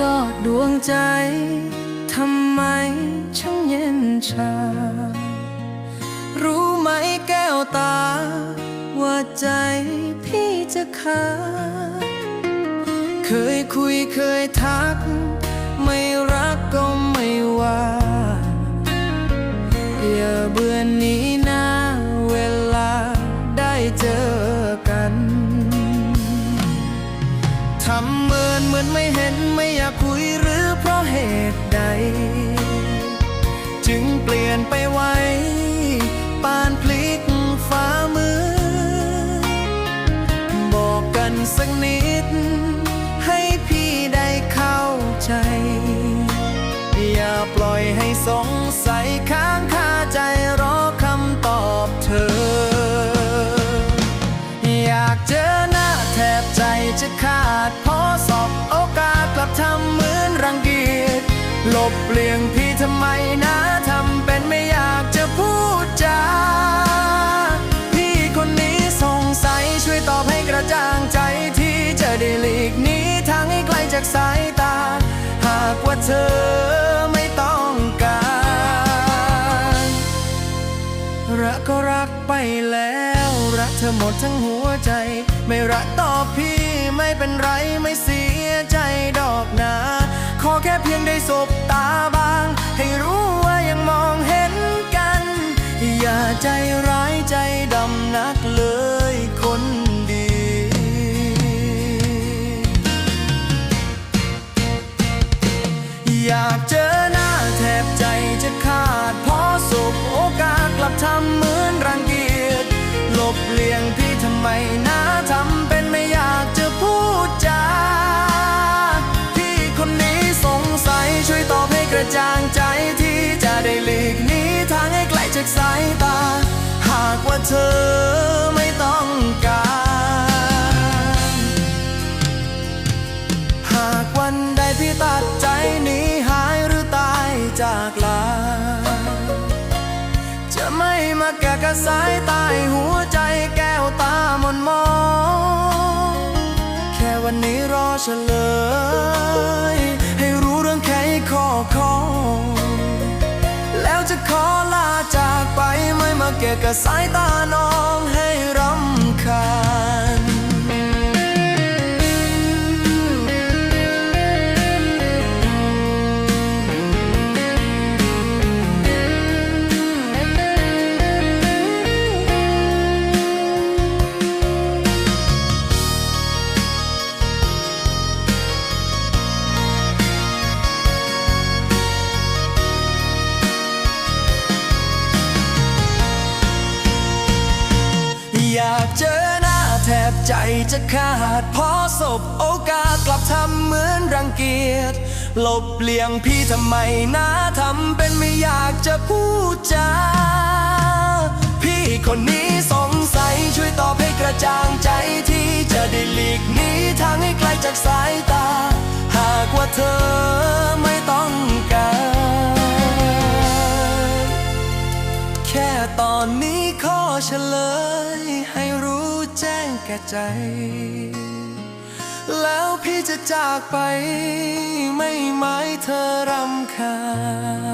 ยอดดวงใจ ทำไมช่างเย็นชา รู้ไหมแก้วตา ว่าใจพี่จะขาดเคยคุยเคยทัก ไม่รักก็ไม่ว่า อย่าเบื่อนี้นะ เวลาได้เจอ สักนิด ให้พี่ได้เข้าใจ อย่าปล่อยให้สงสัยค้างคาใจรอคำตอบเธอ อยากเจอหน้าแทบใจจะขาดพอสอบโอกาสกลับทำเหมือนรังเกียจลบเลี่ยงพี่ เธอไม่ต้องการ รักก็รักไปแล้ว รักเธอหมดทั้งหัวใจ ไม่รักต่อพี่ไม่เป็นไรไม่เสียใจดอกนา ขอแค่เพียงได้สบตาบางำเหมือนรังเกียจหลบเลี่ยงพี่ทำไมนะทำเป็นไม่อยากจะพูดจาพี่คนนี้สงสัยช่วยตอบให้กระจ่างใจที่จะได้หลีกหนีทางให้ไกลจากสายตา หากว่าเธอไม่ต้องการ หากวันใดพี่ตัดใจหนีหายหรือตายจากลา กระสายตายหัวใจแก้วตามนมอง แค่วันนี้รอเฉลย ให้รู้เรื่องแค่ข้อข้อแล้วจะขอลาจากไปไม่มาเกะกะสายตาน้องให้รำคาญ บใจจะขาดพอสบโอกาสกลับทำเหมือนรังเกียจหลบเลี่ยงพี่ทำไมนะทำเป็นไม่อยากจะพูดจาพี่คนนี้สงสัยช่วยตอบให้กระจ่างใจที่จะได้หลีกหนีทางให้ไกลจากสายตา หากว่าเธอ นี้ขอเฉลย ให้รู้แจ้งแก่ใจ แล้วพี่จะจากไป ไม่หมายเธอรำคาญ